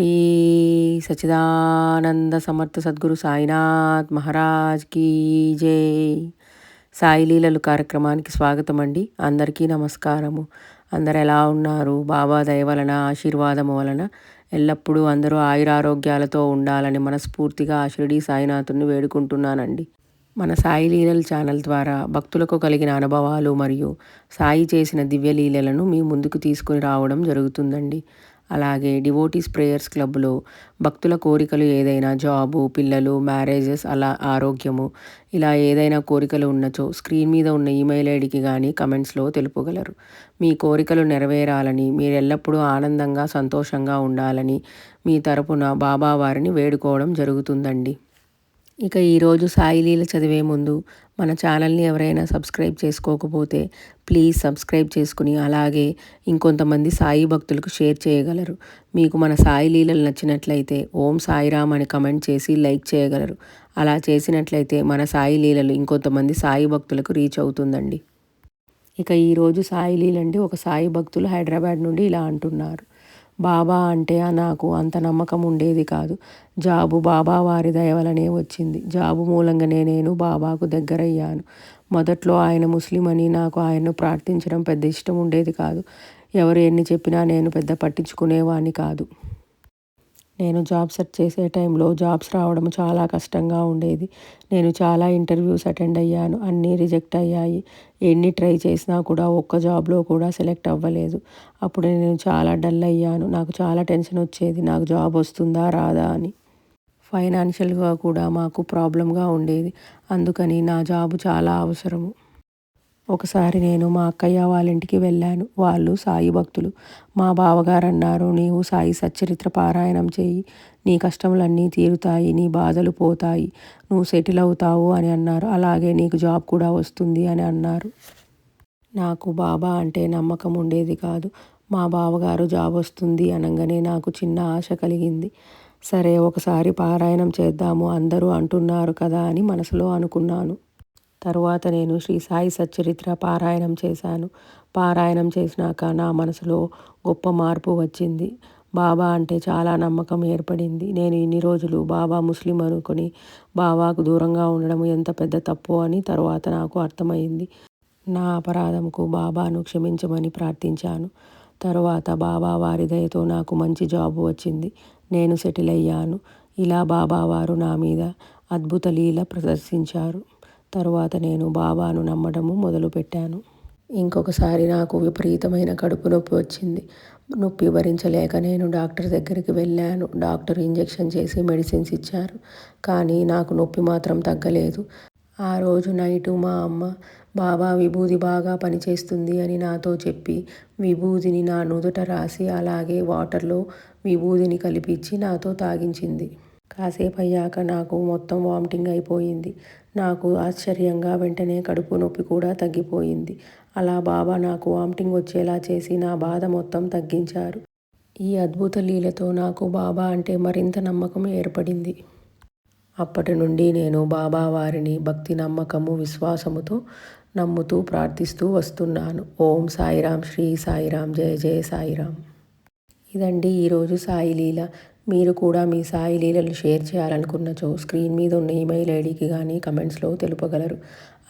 శ్రీ సచిదానంద సమర్థ సద్గురు సాయినాథ్ మహారాజ్ కీ జై. సాయిలీలలు కార్యక్రమానికి స్వాగతం అండి. అందరికీ నమస్కారము. అందరు ఎలా ఉన్నారు? బాబా దయ వలన ఆశీర్వాదము వలన ఎల్లప్పుడూ అందరూ ఆయురారోగ్యాలతో ఉండాలని మనస్ఫూర్తిగా ఆ షిరిడి సాయినాథుని వేడుకుంటున్నానండి. మన సాయి లీలల ఛానల్ ద్వారా భక్తులకు కలిగిన అనుభవాలు మరియు సాయి చేసిన దివ్యలీలలను మీ ముందుకు తీసుకుని రావడం జరుగుతుందండి. అలాగే డివోటీస్ ప్రేయర్స్ క్లబ్లో భక్తుల కోరికలు ఏదైనా జాబు పిల్లలు మ్యారేజెస్ అలా ఆరోగ్యము ఇలా ఏదైనా కోరికలు ఉన్నచో స్క్రీన్ మీద ఉన్న ఈమెయిల్ ఐడికి కానీ కమెంట్స్లో తెలుపగలరు. మీ కోరికలు నెరవేరాలని మీరు ఎల్లప్పుడూ ఆనందంగా సంతోషంగా ఉండాలని మీ తరపున బాబా వారిని వేడుకోవడం జరుగుతుందండి. ఇక ఈరోజు సాయిలీల చదివే ముందు మన ఛానల్ని ఎవరైనా సబ్స్క్రైబ్ చేసుకోకపోతే ప్లీజ్ సబ్స్క్రైబ్ చేసుకుని అలాగే ఇంకొంతమంది సాయి భక్తులకు షేర్ చేయగలరు. మీకు మన సాయి లీలలు నచ్చినట్లయితే ఓం సాయిరామ్ అని కమెంట్ చేసి లైక్ చేయగలరు. అలా చేసినట్లయితే మన సాయి లీలలు ఇంకొంతమంది సాయి భక్తులకు రీచ్ అవుతుందండి. ఇక ఈరోజు సాయి లీలండి ఒక సాయి భక్తులు హైదరాబాద్ నుండి ఇలా అంటున్నారు. బాబా అంటే నాకు అంత నమ్మకం ఉండేది కాదు. జాబు బాబా వారి దయవలనే వచ్చింది. జాబు మూలంగానే నేను బాబాకు దగ్గరయ్యాను. మొదట్లో ఆయన ముస్లిం అని నాకు ఆయన్ను ప్రార్థించడం పెద్ద ఇష్టం ఉండేది కాదు. ఎవరు ఎన్ని చెప్పినా నేను పెద్ద పట్టించుకునేవాణ్ణి కాదు. నేను జాబ్ సెర్చ్ చేసే టైంలో జాబ్స్ రావడం చాలా కష్టంగా ఉండేది. నేను చాలా ఇంటర్వ్యూస్ అటెండ్ అయ్యాను. అన్నీ రిజెక్ట్ అయ్యాయి. ఎన్ని ట్రై చేసినా కూడా ఒక్క జాబ్లో కూడా సెలెక్ట్ అవ్వలేదు. అప్పుడు నేను చాలా డల్ అయ్యాను. నాకు చాలా టెన్షన్ వచ్చేది. నాకు జాబ్ వస్తుందా రాదా అని. ఫైనాన్షియల్గా కూడా మాకు ప్రాబ్లంగా ఉండేది. అందుకని నా జాబ్ చాలా అవసరము. ఒకసారి నేను మా అక్కయ్య వాళ్ళ ఇంటికి వెళ్ళాను. వాళ్ళు సాయి భక్తులు. మా బావగారు అన్నారు నీవు సాయి సచ్చరిత్ర పారాయణం చేయి. నీ కష్టములన్నీ తీరుతాయి. నీ బాధలు పోతాయి. నువ్వు సెటిల్ అవుతావు అని అన్నారు. అలాగే నీకు జాబ్ కూడా వస్తుంది అని అన్నారు. నాకు బాబా అంటే నమ్మకం ఉండేది కాదు. మా బావగారు జాబ్ వస్తుంది అనగానే నాకు చిన్న ఆశ కలిగింది. సరే ఒకసారి పారాయణం చేద్దాము. అందరూ అంటున్నారు కదా అని మనసులో అనుకున్నాను. తరువాత నేను శ్రీ సాయి సచ్చరిత్ర పారాయణం చేశాను. పారాయణం చేసినాక నా మనసులో గొప్ప మార్పు వచ్చింది. బాబా అంటే చాలా నమ్మకం ఏర్పడింది. నేను ఇన్ని రోజులు బాబా ముస్లిం అనుకుని బాబాకు దూరంగా ఉండడం ఎంత పెద్ద తప్పు అని తరువాత నాకు అర్థమైంది. నా అపరాధంకు బాబాను క్షమించమని ప్రార్థించాను. తరువాత బాబా వారి దయతో నాకు మంచి జాబ్ వచ్చింది. నేను సెటిల్ అయ్యాను. ఇలా బాబా వారు నా మీద అద్భుత లీల ప్రదర్శించారు. తరువాత నేను బాబాను నమ్మడము మొదలుపెట్టాను. ఇంకొకసారి నాకు విపరీతమైన కడుపు నొప్పి వచ్చింది. నొప్పి భరించలేక నేను డాక్టర్ దగ్గరికి వెళ్ళాను. డాక్టర్ ఇంజెక్షన్ చేసి మెడిసిన్స్ ఇచ్చారు. కానీ నాకు నొప్పి మాత్రం తగ్గలేదు. ఆ రోజు నైటు మా అమ్మ బాబా విభూది బాగా పనిచేస్తుంది అని నాతో చెప్పి విభూదిని నా నుదుట రాసి అలాగే వాటర్లో విభూదిని కలిపించి నాతో తాగించింది. కాసేపు అయ్యాక నాకు మొత్తం వామిటింగ్ అయిపోయింది. నాకు ఆశ్చర్యంగా వెంటనే కడుపు నొప్పి కూడా తగ్గిపోయింది. అలా బాబా నాకు వామిటింగ్ వచ్చేలా చేసి నా బాధ మొత్తం తగ్గించారు. ఈ అద్భుత లీలతో నాకు బాబా అంటే మరింత నమ్మకం ఏర్పడింది. అప్పటి నుండి నేను బాబా వారిని భక్తి నమ్మకము విశ్వాసముతో నమ్ముతూ ప్రార్థిస్తూ వస్తున్నాను. ఓం సాయిరాం శ్రీ సాయిరాం జయ జయ సాయిరాం. ఇదండి ఈరోజు సాయి లీల. మీరు కూడా మీ సాయి లీలలు షేర్ చేయాలనుకున్నచో స్క్రీన్ మీద ఉన్న ఈమెయిల్ ఐడికి కానీ కమెంట్స్లో తెలుపగలరు.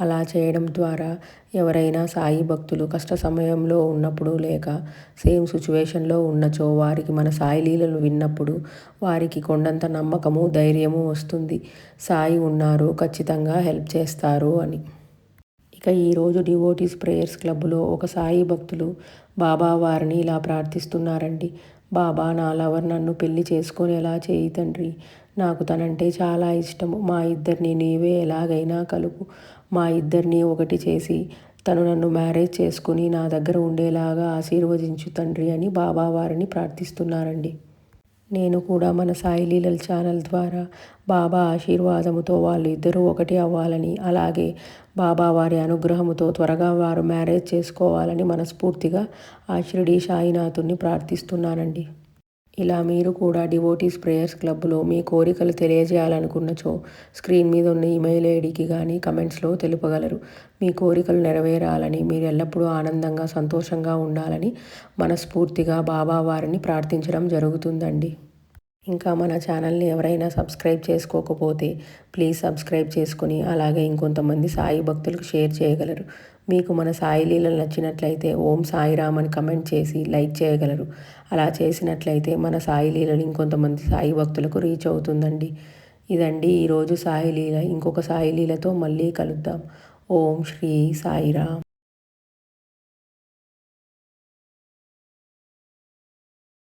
అలా చేయడం ద్వారా ఎవరైనా సాయి భక్తులు కష్ట సమయంలో ఉన్నప్పుడు లేక సేమ్ సిచ్యువేషన్లో ఉన్నచో వారికి మన సాయి లీలలు విన్నప్పుడు వారికి కొండంత నమ్మకము ధైర్యము వస్తుంది. సాయి ఉన్నారు ఖచ్చితంగా హెల్ప్ చేస్తారు అని. ఇక ఈరోజు డివోటీస్ ప్రేయర్స్ క్లబ్లో ఒక సాయి భక్తులు బాబా వారిని ఇలా ప్రార్థిస్తున్నారండి. బాబా నా లవర్ నన్ను పెళ్ళి చేసుకునేలా చేయి తండ్రి? నాకు తనంటే చాలా ఇష్టము. మా ఇద్దరిని నీవే ఎలాగైనా కలుపు. మా ఇద్దరిని ఒకటి చేసి తను నన్ను మ్యారేజ్ చేసుకుని నా దగ్గర ఉండేలాగా ఆశీర్వదించు తండ్రి అని బాబా వారిని ప్రార్థిస్తున్నారండి. నేను కూడా మన సాయి లీలల ఛానల్ ద్వారా బాబా ఆశీర్వాదముతో వాళ్ళు ఇద్దరూ ఒకటి అవ్వాలని అలాగే బాబా వారి అనుగ్రహముతో త్వరగా వారు మ్యారేజ్ చేసుకోవాలని మనస్ఫూర్తిగా ఆ షిరిడి సాయినాథుని ప్రార్థిస్తున్నానండి. ఇలా మీరు కూడా డివోటీస్ ప్రేయర్స్ క్లబ్లో మీ కోరికలు తెలియజేయాలనుకున్నచో స్క్రీన్ మీద ఉన్న ఈమెయిల్ ఐడికి కానీ కమెంట్స్లో తెలుపగలరు. మీ కోరికలు నెరవేరాలని మీరు ఎల్లప్పుడూ ఆనందంగా సంతోషంగా ఉండాలని మనస్ఫూర్తిగా బాబా వారిని ప్రార్థించడం జరుగుతుందండి. ఇంకా మన ఛానల్ని ఎవరైనా సబ్స్క్రైబ్ చేసుకోకపోతే ప్లీజ్ సబ్స్క్రైబ్ చేసుకుని అలాగే ఇంకొంతమంది సాయి భక్తులకు షేర్ చేయగలరు. మీకు మన సాయి లీలలు నచ్చినట్లయితే ఓం సాయిరామ్ అని కమెంట్ చేసి లైక్ చేయగలరు. అలా చేసినట్లయితే మన సాయి లీలలు ఇంకొంతమంది సాయి భక్తులకు రీచ్ అవుతుందండి. ఇదండి ఈరోజు సాయి లీల. ఇంకొక సాయి లీలతో మళ్ళీ కలుద్దాం. ఓం శ్రీ సాయిరామ్